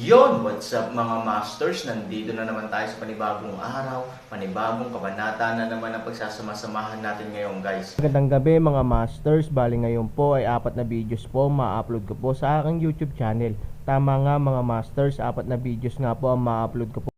Yon, what's up mga masters? Nandito na naman tayo sa panibagong araw, panibagong kabanata na naman ang pagsasama-samahan natin ngayon guys. Magandang gabi mga masters, bali ngayon po ay apat na videos po ma-upload ko po sa aking YouTube channel. Tama nga mga masters, apat na videos nga po ang ma-upload ko po.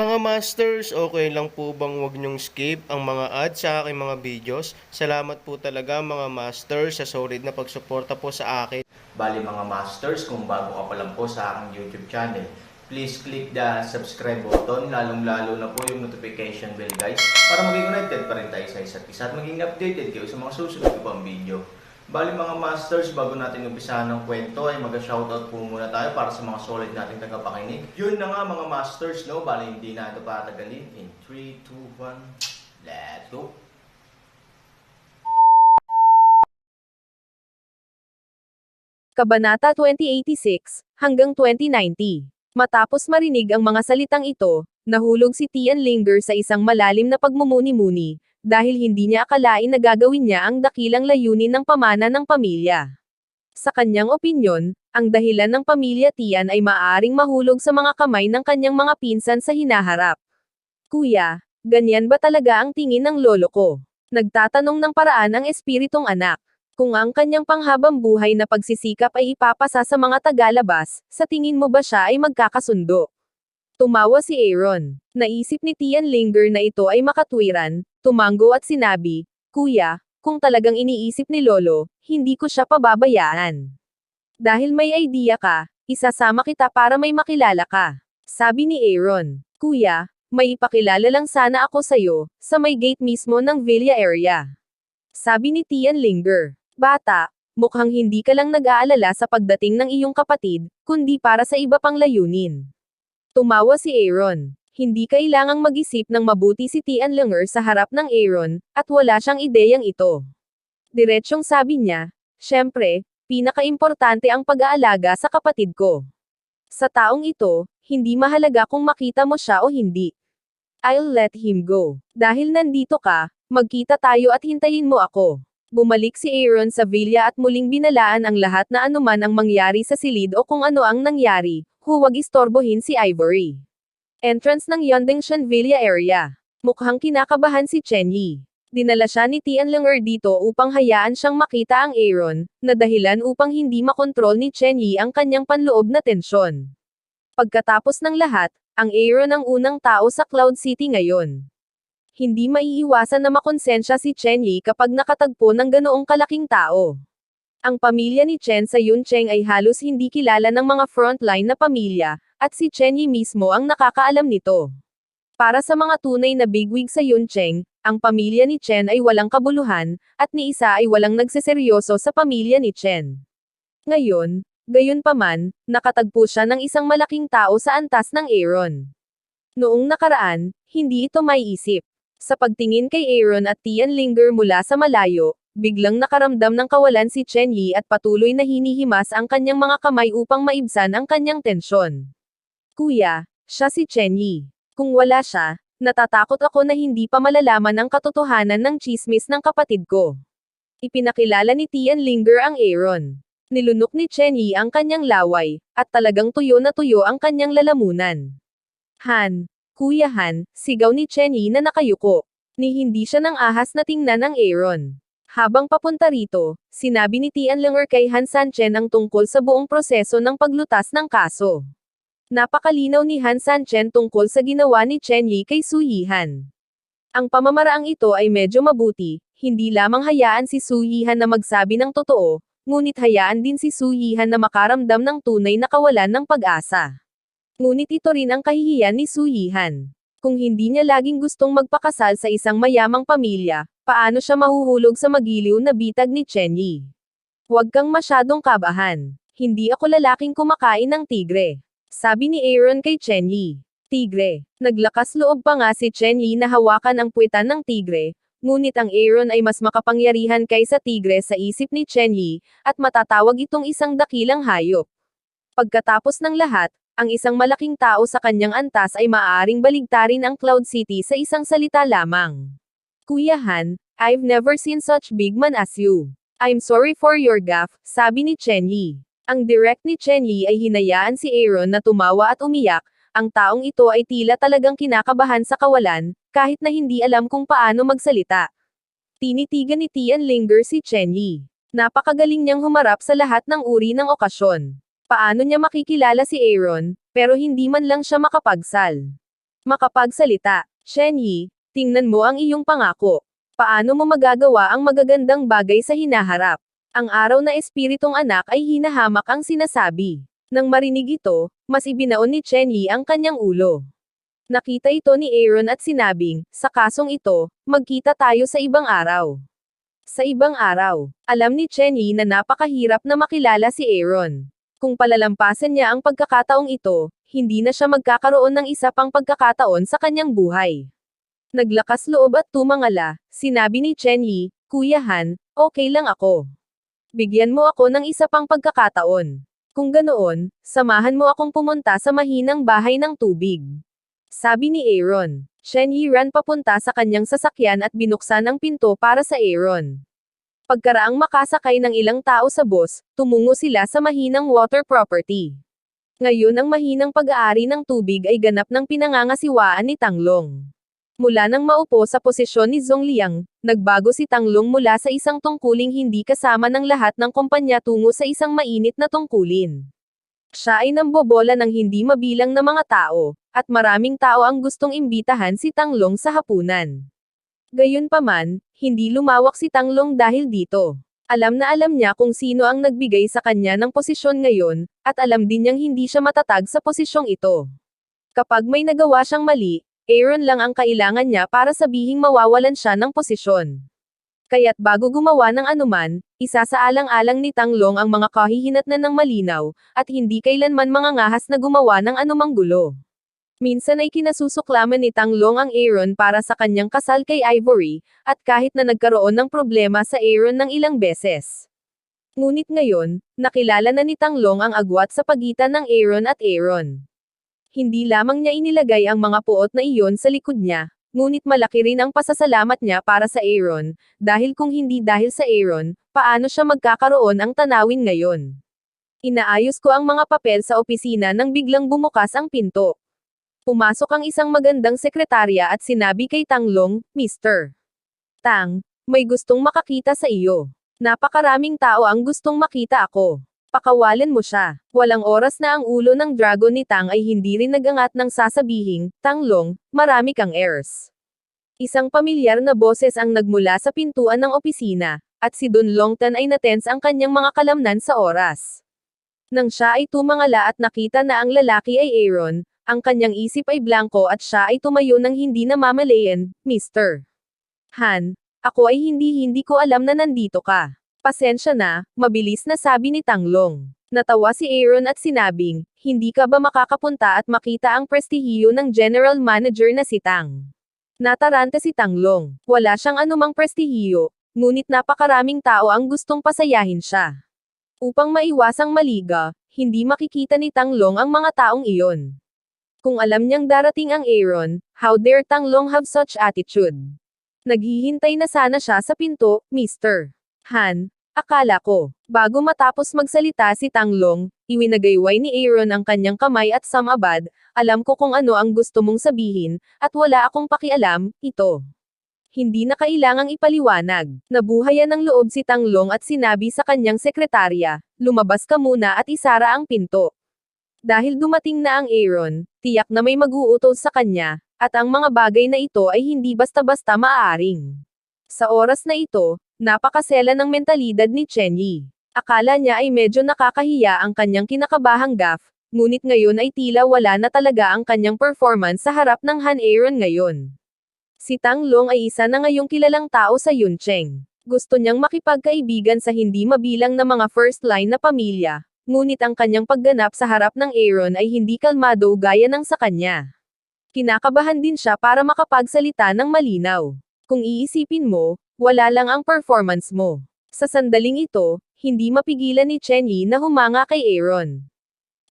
Mga masters, okay lang po bang wag nyong skip ang mga ads sa aking mga videos? Salamat po talaga mga masters sa solid na pagsuporta po sa akin. Bali mga masters, kung bago ka pa lang po sa aking YouTube channel, please click the subscribe button, lalong-lalo na po yung notification bell guys, para maging connected pa rin tayo sa isa't isa at maging updated kayo sa mga susunod ko pang video. Bali mga masters, bago natin umpisahan ng kwento ay mag-shoutout po muna tayo para sa mga solid nating tagapakinig. Yun na nga mga masters, no? Bali hindi na ito patagalin. In 3, 2, 1, let's go! Kabanata 2086 hanggang 2090. Matapos marinig ang mga salitang ito, nahulog si Tian Linger sa isang malalim na pagmumuni-muni, dahil hindi niya akalain na gagawin niya ang dakilang layunin ng pamana ng pamilya. Sa kanyang opinyon, ang dahilan ng pamilya Tian ay maaaring mahulog sa mga kamay ng kanyang mga pinsan sa hinaharap. Kuya, ganyan ba talaga ang tingin ng lolo ko? Nagtatanong ng paraan ang espiritong anak. Kung ang kanyang panghabang buhay na pagsisikap ay ipapasa sa mga tagalabas, sa tingin mo ba siya ay magkakasundo? Tumawa si Aaron. Naisip ni Tian Linger na ito ay makatwiran, tumanggo at sinabi, Kuya, kung talagang iniisip ni Lolo, hindi ko siya pababayaan. Dahil may idea ka, isasama kita para may makilala ka. Sabi ni Aaron, Kuya, may ipakilala lang sana ako sa'yo, sa may gate mismo ng Villa area. Sabi ni Tian Linger, Bata, mukhang hindi ka lang nag-aalala sa pagdating ng iyong kapatid, kundi para sa iba pang layunin. Tumawa si Aaron. Hindi kailangang mag-isip ng mabuti si Tian Linger sa harap ng Aaron, at wala siyang ideyang ito. Diretsyong sabi niya, Siyempre, pinakaimportante ang pag-aalaga sa kapatid ko. Sa taong ito, hindi mahalaga kung makita mo siya o hindi. I'll let him go. Dahil nandito ka, magkita tayo at hintayin mo ako. Bumalik si Aaron sa villa at muling binalaan ang lahat na anuman ang mangyari sa silid o kung ano ang nangyari, huwag istorbohin si Ivory. Entrance ng Yondengshan Villa area. Mukhang kinakabahan si Chen Yi. Dinala siya ni Tian Langer dito upang hayaan siyang makita ang Aaron, na dahilan upang hindi makontrol ni Chen Yi ang kanyang panloob na tensyon. Pagkatapos ng lahat, ang Aaron ang unang tao sa Cloud City ngayon. Hindi maiiwasan na makonsensya si Chen Yi kapag nakatagpo ng ganoong kalaking tao. Ang pamilya ni Chen sa Yuncheng ay halos hindi kilala ng mga frontline na pamilya, at si Chen Yi mismo ang nakakaalam nito. Para sa mga tunay na bigwig sa Yuncheng, ang pamilya ni Chen ay walang kabuluhan, at ni isa ay walang nagseseryoso sa pamilya ni Chen. Ngayon, gayon paman, nakatagpo siya ng isang malaking tao sa antas ng Aaron. Noong nakaraan, hindi ito maiisip. Sa pagtingin kay Aaron at Tian Linger mula sa malayo, biglang nakaramdam ng kawalan si Chen Yi at patuloy na hinihimas ang kanyang mga kamay upang maibsan ang kanyang tensyon. Kuya, siya si Chen Yi. Kung wala siya, natatakot ako na hindi pa malalaman ang katotohanan ng chismis ng kapatid ko. Ipinakilala ni Tian Linger ang Aaron. Nilunok ni Chen Yi ang kanyang laway, at talagang tuyo na tuyo ang kanyang lalamunan. Han, Kuya Han, sigaw ni Chen Yi na nakayuko. Ni hindi siya nang ahas na tingnan ng Aaron. Habang papunta rito, sinabi ni Tian Langer kay Han Sanchen ang tungkol sa buong proseso ng paglutas ng kaso. Napakalinaw ni Han Sanchen tungkol sa ginawa ni Chen Yi kay Su Yihan. Ang pamamaraang ito ay medyo mabuti, hindi lamang hayaan si Su Yihan na magsabi ng totoo, ngunit hayaan din si Su Yihan na makaramdam ng tunay na kawalan ng pag-asa. Ngunit ito rin ang kahihiyan ni Su Yihan. Kung hindi niya laging gustong magpakasal sa isang mayamang pamilya, paano siya mahuhulog sa magiliw na bitag ni Chen Yi? Huwag kang masyadong kabahan. Hindi ako lalaking kumakain ng tigre. Sabi ni Aaron kay Chen Yi. Tigre. Naglakas loob pa nga si Chen Yi na hawakan ang puwitan ng tigre, ngunit ang Aaron ay mas makapangyarihan kaysa tigre sa isip ni Chen Yi, at matatawag itong isang dakilang hayop. Pagkatapos ng lahat, ang isang malaking tao sa kanyang antas ay maaaring baligtarin ang Cloud City sa isang salita lamang. Kuya Han, I've never seen such big man as you. I'm sorry for your gaffe, sabi ni Chen Yi. Ang direct ni Chen Yi ay hinayaan si Aaron na tumawa at umiyak, ang taong ito ay tila talagang kinakabahan sa kawalan, kahit na hindi alam kung paano magsalita. Tinitigan ni Tian Linger si Chen Yi. Napakagaling niyang humarap sa lahat ng uri ng okasyon. Paano niya makikilala si Aaron, pero hindi man lang siya makapagsal. Makapagsalita, Shen Yi, tingnan mo ang iyong pangako. Paano mo magagawa ang magagandang bagay sa hinaharap? Ang araw na espiritong anak ay hinahamak ang sinasabi. Nang marinig ito, mas ibinaon ni Chen Yi ang kanyang ulo. Nakita ito ni Aaron at sinabing, sa kasong ito, magkita tayo sa ibang araw. Sa ibang araw, alam ni Chen Yi na napakahirap na makilala si Aaron. Kung palalampasan niya ang pagkakataong ito, hindi na siya magkakaroon ng isa pang pagkakataon sa kanyang buhay. Naglakas loob at tumangala, sinabi ni Chen Yi, Kuya Han, okay lang ako. Bigyan mo ako ng isa pang pagkakataon. Kung ganoon, samahan mo akong pumunta sa mahinang bahay ng tubig. Sabi ni Aaron. Shen Yi ran papunta sa kanyang sasakyan at binuksan ang pinto para sa Aaron. Pagkaraang makasakay ng ilang tao sa bus, tumungo sila sa mahinang water property. Ngayon ang mahinang pag-aari ng tubig ay ganap ng pinangangasiwaan ni Tanglong. Mula nang maupo sa posisyon ni Zhong Liang, nagbago si Tanglong mula sa isang tungkuling hindi kasama ng lahat ng kumpanya tungo sa isang mainit na tungkulin. Siya ay nambobola ng hindi mabilang na mga tao, at maraming tao ang gustong imbitahan si Tanglong sa hapunan. Gayunpaman, hindi lumawak si Tanglong dahil dito. Alam na alam niya kung sino ang nagbigay sa kanya ng posisyon ngayon, at alam din niyang hindi siya matatag sa posisyong ito. Kapag may nagawa siyang mali, Aaron lang ang kailangan niya para sabihing mawawalan siya ng posisyon. Kaya't bago gumawa ng anuman, isasaalang-alang ni Tanglong ang mga kahihinatnan ng malinaw, at hindi kailanman mga ngahas na gumawa ng anumang gulo. Minsan ay kinasusuklaman ni Tanglong ang Aaron para sa kanyang kasal kay Ivory, at kahit na nagkaroon ng problema sa Aaron ng ilang beses. Ngunit ngayon, nakilala na ni Tanglong ang agwat sa pagitan ng Aaron at Aaron. Hindi lamang niya inilagay ang mga puot na iyon sa likod niya, ngunit malaki rin ang pasasalamat niya para sa Aaron, dahil kung hindi dahil sa Aaron, paano siya magkakaroon ang tanawin ngayon? Inaayos ko ang mga papel sa opisina nang biglang bumukas ang pinto. Pumasok ang isang magandang sekretarya at sinabi kay Tanglong, Mr. Tang, may gustong makakita sa iyo. Napakaraming tao ang gustong makita ako. Pakawalan mo siya. Walang oras na ang ulo ng dragon ni Tang ay hindi rin nagangat ng sasabihing, Tanglong, marami kang heirs. Isang pamilyar na boses ang nagmula sa pintuan ng opisina, at si Don Longtan ay natense ang kanyang mga kalamnan sa oras. Nang siya ay tumangala at nakita na ang lalaki ay Aaron, ang kanyang isip ay blanco at siya ay tumayo ng hindi namamalayan, Mr. Han, ako ay hindi-hindi ko alam na nandito ka. Pasensya na, mabilis na sabi ni Tanglong. Natawa si Aaron at sinabing, hindi ka ba makakapunta at makita ang prestihiyo ng general manager na si Tang? Nataranta si Tanglong. Wala siyang anumang prestihiyo, ngunit napakaraming tao ang gustong pasayahin siya. Upang maiwasang maliga, hindi makikita ni Tanglong ang mga taong iyon. Kung alam niyang darating ang Aaron, how dare Tanglong have such attitude? Naghihintay na sana siya sa pinto, Mr. Han, akala ko. Bago matapos magsalita si Tanglong, iwinagayway ni Aaron ang kanyang kamay at samabad, alam ko kung ano ang gusto mong sabihin, at wala akong pakialam, ito. Hindi na kailangang ipaliwanag. Nabuhayan ng loob si Tanglong at sinabi sa kanyang sekretarya, lumabas ka muna at isara ang pinto. Dahil dumating na ang Aaron, tiyak na may mag-uutos sa kanya, at ang mga bagay na ito ay hindi basta-basta maaaring. Sa oras na ito, napakasela ng mentalidad ni Chen Yi. Akala niya ay medyo nakakahiya ang kanyang kinakabahang gaff, ngunit ngayon ay tila wala na talaga ang kanyang performance sa harap ng Han Aaron ngayon. Si Tang Long ay isa na ngayong kilalang tao sa Yuncheng. Gusto niyang makipagkaibigan sa hindi mabilang na mga first line na pamilya, ngunit ang kanyang pagganap sa harap ng Aaron ay hindi kalmado gaya ng sa kanya. Kinakabahan din siya para makapagsalita ng malinaw. Kung iisipin mo, wala lang ang performance mo. Sa sandaling ito, hindi mapigilan ni Chen Yi na humanga kay Aaron.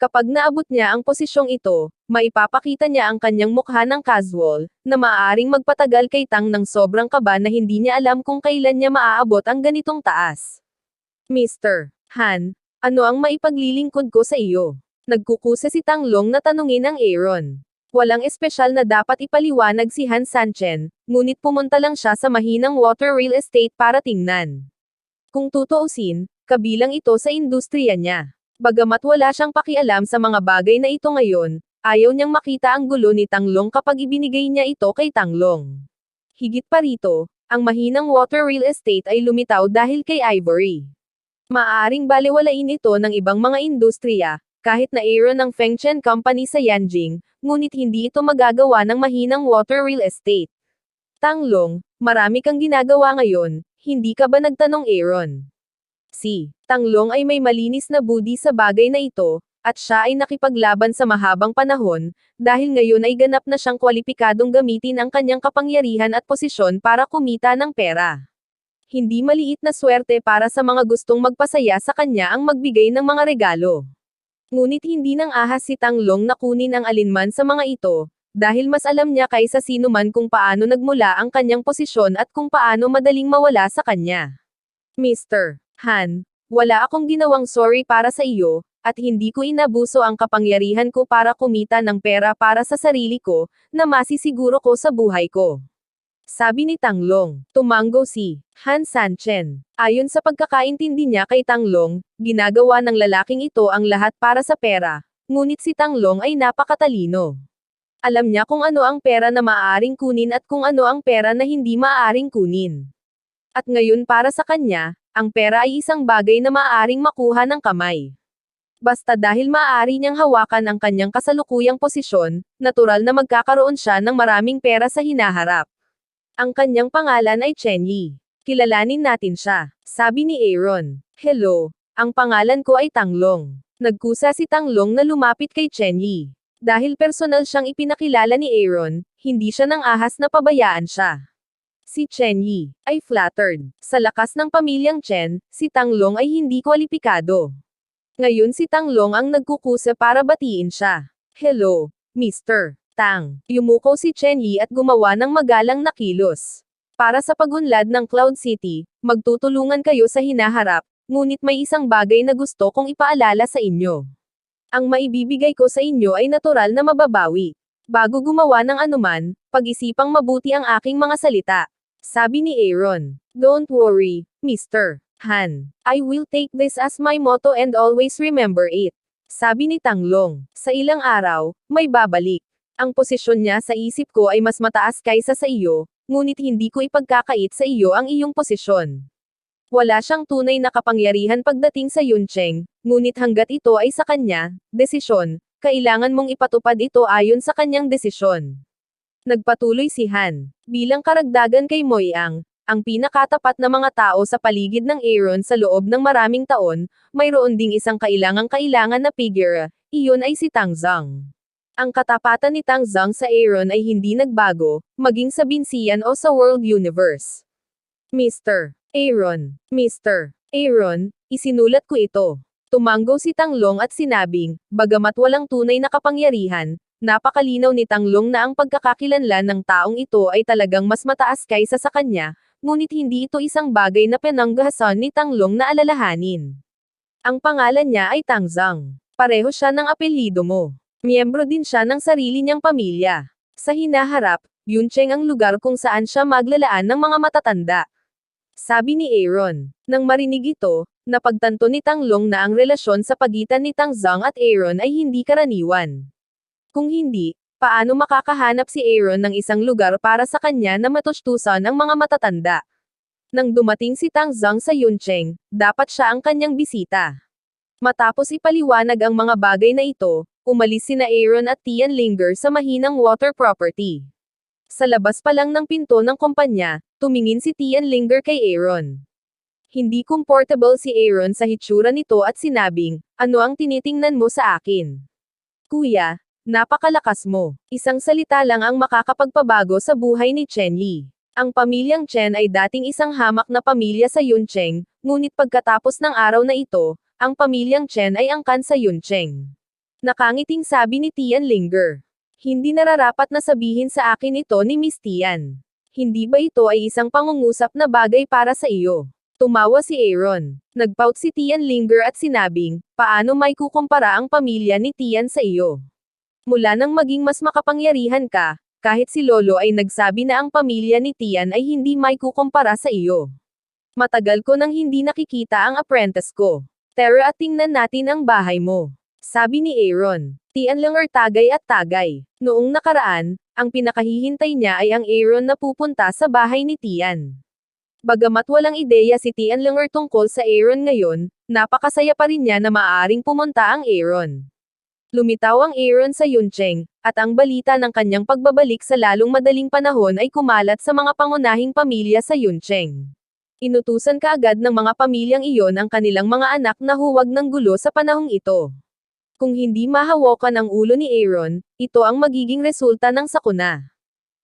Kapag naabot niya ang posisyong ito, maipapakita niya ang kanyang mukha ng casual, na maaaring magpatagal kay Tang ng sobrang kaba na hindi niya alam kung kailan niya maaabot ang ganitong taas. Mr. Han, ano ang maipaglilingkod ko sa iyo? Nagkukusa si Tang Long na tanungin ang Aaron. Walang espesyal na dapat ipaliwanag si Han Sanchen, ngunit pumunta lang siya sa mahinang water real estate para tingnan. Kung tutuusin, kabilang ito sa industriya niya. Bagamat wala siyang pakialam sa mga bagay na ito ngayon, ayaw niyang makita ang gulo ni Tanglong kapag ibinigay niya ito kay Tanglong. Higit pa rito, ang mahinang water real estate ay lumitaw dahil kay Ivory. Maaaring baliwalain ito ng ibang mga industriya, kahit na Aaron ng Fengchen Company sa Yanjing, ngunit hindi ito magagawa ng mahinang water real estate. Tanglong, marami kang ginagawa ngayon, hindi ka ba nagtanong Aaron? Si Tanglong ay may malinis na budi sa bagay na ito, at siya ay nakipaglaban sa mahabang panahon, dahil ngayon ay ganap na siyang kwalipikadong gamitin ang kanyang kapangyarihan at posisyon para kumita ng pera. Hindi maliit na swerte para sa mga gustong magpasaya sa kanya ang magbigay ng mga regalo. Ngunit hindi nang ahas si Tanglong na kunin ang alinman sa mga ito, dahil mas alam niya kaysa sino man kung paano nagmula ang kanyang posisyon at kung paano madaling mawala sa kanya. Mr. Han, wala akong ginawang sorry para sa iyo, at hindi ko inabuso ang kapangyarihan ko para kumita ng pera para sa sarili ko, na masisiguro ko sa buhay ko. Sabi ni Tanglong, tumanggo si Han Sanchen. Ayon sa pagkakaintindi niya kay Tanglong, ginagawa ng lalaking ito ang lahat para sa pera, ngunit si Tanglong ay napakatalino. Alam niya kung ano ang pera na maaaring kunin at kung ano ang pera na hindi maaaring kunin. At ngayon para sa kanya, ang pera ay isang bagay na maaaring makuha ng kamay. Basta dahil maaari niyang hawakan ang kanyang kasalukuyang posisyon, natural na magkakaroon siya ng maraming pera sa hinaharap. Ang kanyang pangalan ay Chen Yi. Kilalanin natin siya. Sabi ni Aaron. Hello, ang pangalan ko ay Tanglong. Nagkusa si Tanglong na lumapit kay Chen Yi. Dahil personal siyang ipinakilala ni Aaron, hindi siya nang ahas na pabayaan siya. Si Chen Yi ay flattered. Sa lakas ng pamilyang Chen, si Tanglong ay hindi kwalipikado. Ngayon si Tanglong ang nagkukusa para batiin siya. Hello, Mr. Tang. Yumuko si Chen Yi at gumawa ng magalang na kilos. Para sa pagunlad ng Cloud City, magtutulungan kayo sa hinaharap, ngunit may isang bagay na gusto kong ipaalala sa inyo. Ang maibibigay ko sa inyo ay natural na mababawi. Bago gumawa ng anuman, pag-isipang mabuti ang aking mga salita. Sabi ni Aaron. Don't worry, Mr. Han. I will take this as my motto and always remember it. Sabi ni Tanglong. Sa ilang araw, may babalik. Ang posisyon niya sa isip ko ay mas mataas kaysa sa iyo, ngunit hindi ko ipagkakait sa iyo ang iyong posisyon. Wala siyang tunay na kapangyarihan pagdating sa Yuncheng, ngunit hanggat ito ay sa kanya, desisyon, kailangan mong ipatupad ito ayon sa kanyang desisyon. Nagpatuloy si Han. Bilang karagdagan kay Moyang, ang pinakatapat na mga tao sa paligid ng Aaron sa loob ng maraming taon, mayroon ding isang kailangang-kailangan na figure, iyon ay si Tang Zhang. Ang katapatan ni Tang Zhang sa Aaron ay hindi nagbago, maging sa binsiyan o sa world universe. Mr. Aaron, Mr. Aaron, isinulat ko ito. Tumanggo si Tanglong at sinabing, bagamat walang tunay na kapangyarihan, napakalinaw ni Tanglong na ang pagkakakilanlan ng taong ito ay talagang mas mataas kaysa sa kanya, ngunit hindi ito isang bagay na pinanggahasan ni Tanglong na alalahanin. Ang pangalan niya ay Tang Zhang. Pareho siya ng apelyido mo. Miyembro din siya ng sarili niyang pamilya. Sa hinaharap, Yuncheng ang lugar kung saan siya maglalaan ng mga matatanda. Sabi ni Aaron. Nang marinig ito, napagtanto ni Tanglong na ang relasyon sa pagitan ni Tang Zhang at Aaron ay hindi karaniwan. Kung hindi, paano makakahanap si Aaron ng isang lugar para sa kanya na matustusan ang mga matatanda? Nang dumating si Tang Zhang sa Yuncheng, dapat siya ang kanyang bisita. Matapos ipaliwanag ang mga bagay na ito, umalis sina Aaron at Tian Linger sa mahinang water property. Sa labas pa lang ng pinto ng kumpanya, tumingin si Tian Linger kay Aaron. Hindi comfortable si Aaron sa hitsura nito at sinabing, ano ang tinitingnan mo sa akin? Kuya, napakalakas mo. Isang salita lang ang makakapagpabago sa buhay ni Chen Yi. Ang pamilyang Chen ay dating isang hamak na pamilya sa Yuncheng, ngunit pagkatapos ng araw na ito, ang pamilyang Chen ay angkan sa Yuncheng. Nakangiting sabi ni Tian Linger. Hindi nararapat na sabihin sa akin ito ni Miss Tian. Hindi ba ito ay isang pangungusap na bagay para sa iyo? Tumawa si Aaron. Nagpout si Tian Linger at sinabing, paano may kukumpara ang pamilya ni Tian sa iyo? Mula nang maging mas makapangyarihan ka, kahit si Lolo ay nagsabi na ang pamilya ni Tian ay hindi may kukumpara sa iyo. Matagal ko nang hindi nakikita ang apprentice ko. Tara at tingnan natin ang bahay mo. Sabi ni Aaron. Tian lang tagay at tagay. Noong nakaraan, ang pinakahihintay niya ay ang Aaron na pupunta sa bahay ni Tian. Bagamat walang ideya si Tian Langer tungkol sa Aaron ngayon, napakasaya pa rin niya na maaaring pumunta ang Aaron. Lumitaw ang Aaron sa Yuncheng, at ang balita ng kanyang pagbabalik sa lalong madaling panahon ay kumalat sa mga pangunahing pamilya sa Yuncheng. Inutusan kaagad ng mga pamilyang iyon ang kanilang mga anak na huwag ng gulo sa panahong ito. Kung hindi mahawakan ang ulo ni Aaron, ito ang magiging resulta ng sakuna.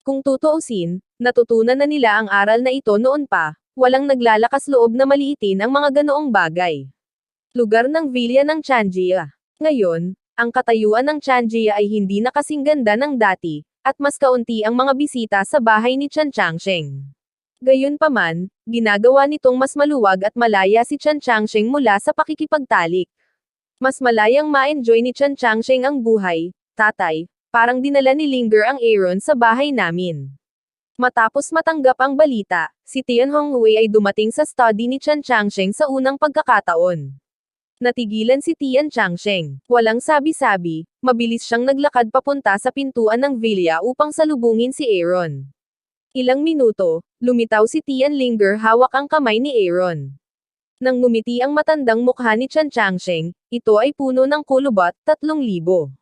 Kung tutuusin, natutunan na nila ang aral na ito noon pa, walang naglalakas loob na maliitin ang mga ganoong bagay. Lugar ng Villa ng Changjia. Ngayon, ang katayuan ng Changjia ay hindi na kasing ganda ng dati, at mas kaunti ang mga bisita sa bahay ni Chan Changsheng. Gayunpaman, ginagawa nitong mas maluwag at malaya si Chan Changsheng mula sa pakikipagtalik. Mas malayang ma-enjoy ni Chan Changsheng ang buhay, tatay, parang dinala ni Linger ang Aaron sa bahay namin. Matapos matanggap ang balita, si Tian Hongwei ay dumating sa study ni Chan Changsheng sa unang pagkakataon. Natigilan si Tian Changsheng. Walang sabi-sabi, mabilis siyang naglakad papunta sa pintuan ng villa upang salubungin si Aaron. Ilang minuto, lumitaw si Tian Linger hawak ang kamay ni Aaron. Nang ngumiti ang matandang mukha ni Chan Changsheng, ito ay puno ng kulubot, 3,000.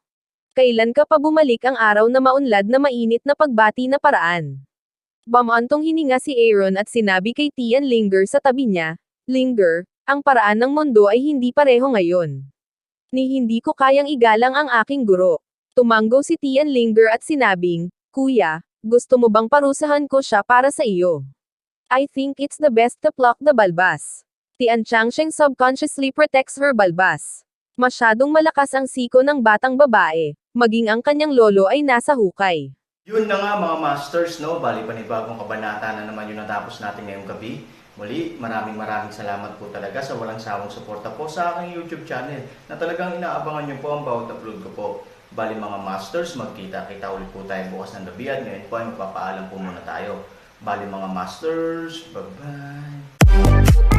Kailan ka pa bumalik ang araw na maunlad na mainit na pagbati na paraan? Bamantong hininga si Aaron at sinabi kay Tian Linger sa tabi niya, Linger, ang paraan ng mundo ay hindi pareho ngayon. Ni hindi ko kayang igalang ang aking guro. Tumanggo si Tian Linger at sinabing, Kuya, gusto mo bang parusahan ko siya para sa iyo? I think it's the best to pluck the balbas. Tian Changsheng subconsciously protects her balbas. Masyadong malakas ang siko ng batang babae, maging ang kanyang lolo ay nasa hukay. Yun na nga mga masters, no? Bali panibagong kabanata na naman yung natapos natin ngayong gabi. Muli, maraming maraming salamat po talaga sa walang sawang suporta po sa aking YouTube channel na talagang inaabangan nyo po ang bawat upload ko po. Bali mga masters, magkita-kita ulit po tayo bukas ng gabi at ngayon po ay magpapaalam po muna tayo. Bali mga masters, bye-bye!